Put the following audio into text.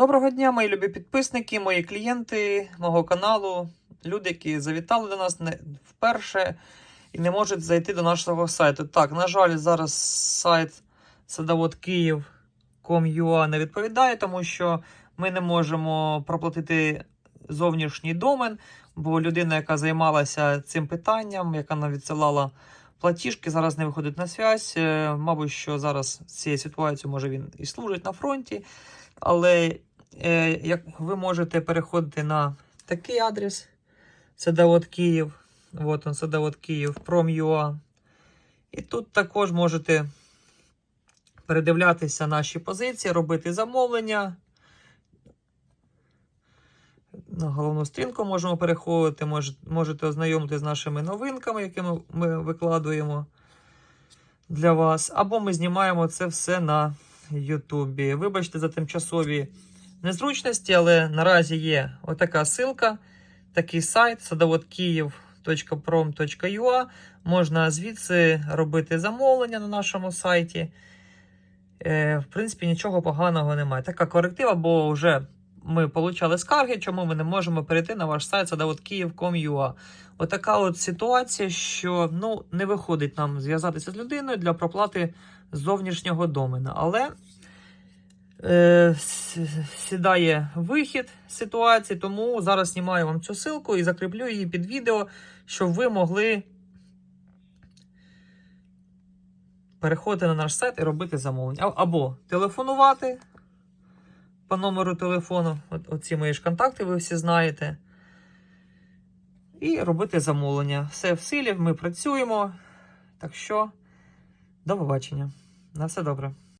Доброго дня, мої любі підписники, мої клієнти мого каналу, люди, які завітали до нас не вперше і не можуть зайти до нашого сайту. Так, на жаль, зараз сайт садовод Київ.com.ua не відповідає, тому що ми не можемо проплатити зовнішній домен, бо людина, яка займалася цим питанням, яка нам відсилала платіжки, зараз не виходить на зв'язь. Е, Мабуть, що зараз цією ситуацією може він і служить на фронті. Але як ви можете переходити на такий адрес Садовод Київ. Вот он, Садовод Київ, Prom.ua. І тут також можете передивлятися наші позиції, робити замовлення. На головну стрінку можемо переходити, мож- можете ознайомитися з нашими новинками, які ми викладуємо для вас. Або ми знімаємо це все на Ютубі. Вибачте за тимчасові незручності, але наразі є отака ссылка, такий сайт садоводкиїв.prom.ua. Можна звідси робити замовлення на нашому сайті. Е, в принципі, нічого поганого немає. Така коректива, бо вже ми отримали скарги, чому ми не можемо перейти на ваш сайт садоводкиїв.com.ua. Отака от ситуація, що ну, не виходить нам зв'язатися з людиною для проплати зовнішнього домена. Але е, сідає вихід ситуації, тому зараз знімаю вам цю ссылку і закріплю її під відео, щоб ви могли переходити на наш сайт і робити замовлення. Або телефонувати по номеру телефону. Оці мої ж контакти ви всі знаєте. І робити замовлення. Все в силі, ми працюємо. Так що, до побачення. На все добре.